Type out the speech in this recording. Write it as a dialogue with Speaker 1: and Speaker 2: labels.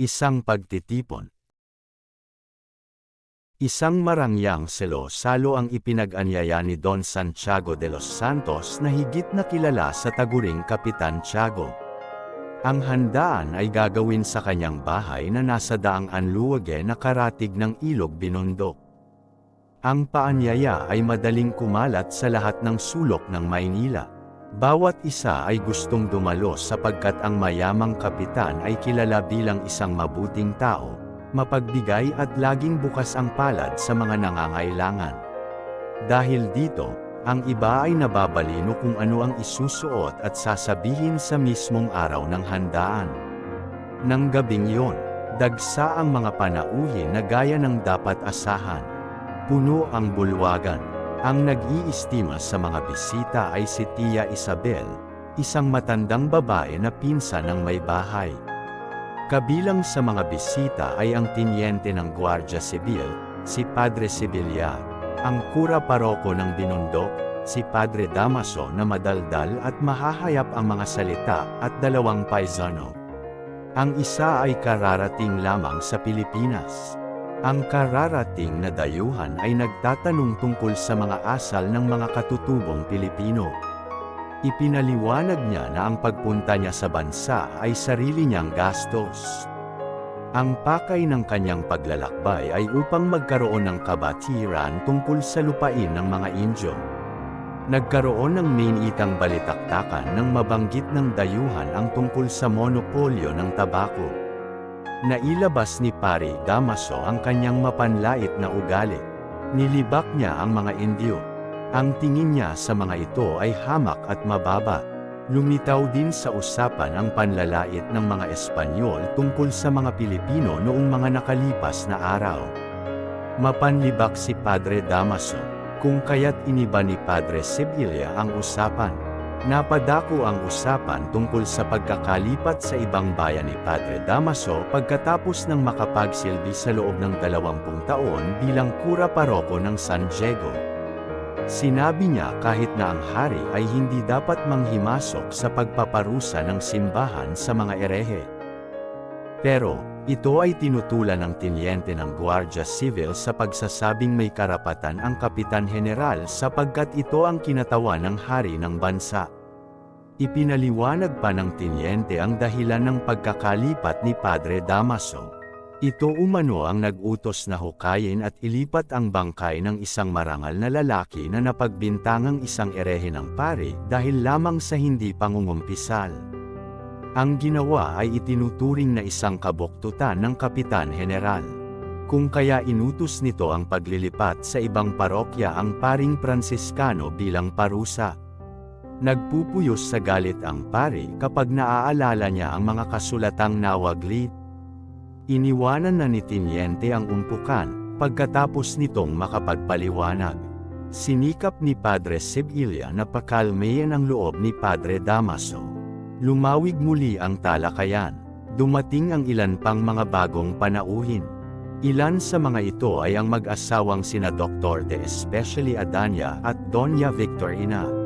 Speaker 1: Isang pagtitipon. Isang marangyang selo salo ang ipinag-anyaya ni Don Santiago de los Santos na higit na kilala sa taguring Kapitan Tiago. Ang handaan ay gagawin sa kanyang bahay na nasa daang anluwage na karatig ng ilog binundok. Ang paanyaya ay madaling kumalat sa lahat ng sulok ng Maynila. Bawat isa ay gustong dumalo sapagkat ang mayamang kapitan ay kilala bilang isang mabuting tao, mapagbigay at laging bukas ang palad sa mga nangangailangan. Dahil dito, ang iba ay nababalino kung ano ang isusuot at sasabihin sa mismong araw ng handaan. Nang gabing yon, dagsa ang mga panauhin na gaya ng dapat asahan. Puno ang bulwagan. Ang nag-iistima sa mga bisita ay si Tia Isabel, isang matandang babae na pinsa ng may bahay. Kabilang sa mga bisita ay ang tinyente ng Guardia Civil, si Padre Sibilia, ang kura paroko ng Binundok, si Padre Damaso na madaldal at mahahayap ang mga salita, at dalawang paisano. Ang isa ay kararating lamang sa Pilipinas. Ang kararating na dayuhan ay nagtatanong tungkol sa mga asal ng mga katutubong Pilipino. Ipinaliwanag niya na ang pagpunta niya sa bansa ay sarili niyang gastos. Ang pakay ng kanyang paglalakbay ay upang magkaroon ng kabatiran tungkol sa lupain ng mga Indio. Nagkaroon ng mainiitang balitaktakan nang mabanggit ng dayuhan ang tungkol sa monopolyo ng tabako. Nailabas ni Pari Damaso ang kanyang mapanlait na ugali. Nilibak niya ang mga Indio. Ang tingin niya sa mga ito ay hamak at mababa. Lumitaw din sa usapan ang panlalait ng mga Espanyol tungkol sa mga Pilipino noong mga nakalipas na araw. Mapanlibak si Padre Damaso, kung kaya't iniba ni Padre Sibilia ang usapan. Napadako ang usapan tungkol sa pagkakalipat sa ibang bayan ni Padre Damaso pagkatapos ng makapagsilbi sa loob ng 20 taon bilang kura paroko ng San Diego. Sinabi niya kahit na ang hari ay hindi dapat manghimasok sa pagpaparusa ng simbahan sa mga erehe. Pero, ito ay tinutulan ng tinyente ng Guardia Civil sa pagsasabing may karapatan ang Kapitan General sapagkat ito ang kinatawan ng hari ng bansa. Ipinaliwanag pa ng tinyente ang dahilan ng pagkakalipat ni Padre Damaso. Ito umano ang nag-utos na hukayin at ilipat ang bangkay ng isang marangal na lalaki na napagbintangang isang erehe ng pare dahil lamang sa hindi pangungumpisal. Ang ginawa ay itinuturing na isang kabuktutan ng Kapitan General. Kung kaya inutos nito ang paglilipat sa ibang parokya ang paring Pransiskano bilang parusa. Nagpupuyos sa galit ang pare kapag naaalala niya ang mga kasulatang nawaglit. Iniwanan na ni Tiniente ang umpukan, pagkatapos nitong makapagpaliwanag. Sinikap ni Padre Sibilia na pakalmayan ang loob ni Padre Damaso. Lumawig muli ang talakayan. Dumating ang ilan pang mga bagong panauhin. Ilan sa mga ito ay ang mag-asawang sina Dr. de Especially Adanya at Doña Victorina.